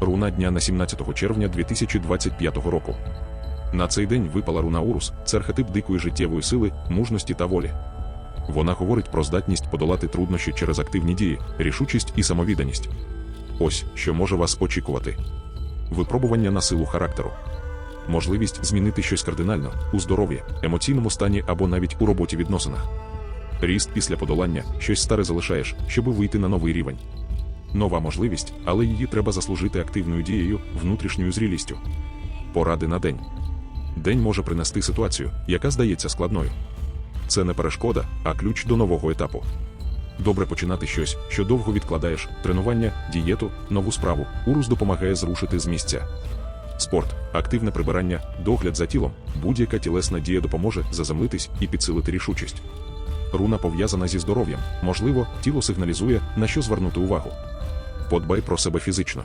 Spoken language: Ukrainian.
Руна дня на 17 червня 2025 року. На цей день випала руна Урус, це архетип дикої життєвої сили, мужності та волі. Вона говорить про здатність подолати труднощі через активні дії, рішучість і самовідданість. Ось що може вас очікувати: випробування на силу характеру, можливість змінити щось кардинально у здоров'ї, емоційному стані або навіть у роботі відносинах. Ріст після подолання, щось старе залишаєш, щоб вийти на новий рівень. Нова можливість, але її треба заслужити активною дією, внутрішньою зрілістю. Поради на день. День може принести ситуацію, яка здається складною. Це не перешкода, а ключ до нового етапу. Добре починати щось, що довго відкладаєш, тренування, дієту, нову справу. Урус допомагає зрушити з місця. Спорт, активне прибирання, догляд за тілом, будь-яка тілесна дія допоможе заземлитись і підсилити рішучість. Руна пов'язана зі здоров'ям, можливо, тіло сигналізує, на що звернути увагу. Подбай про себе фізично.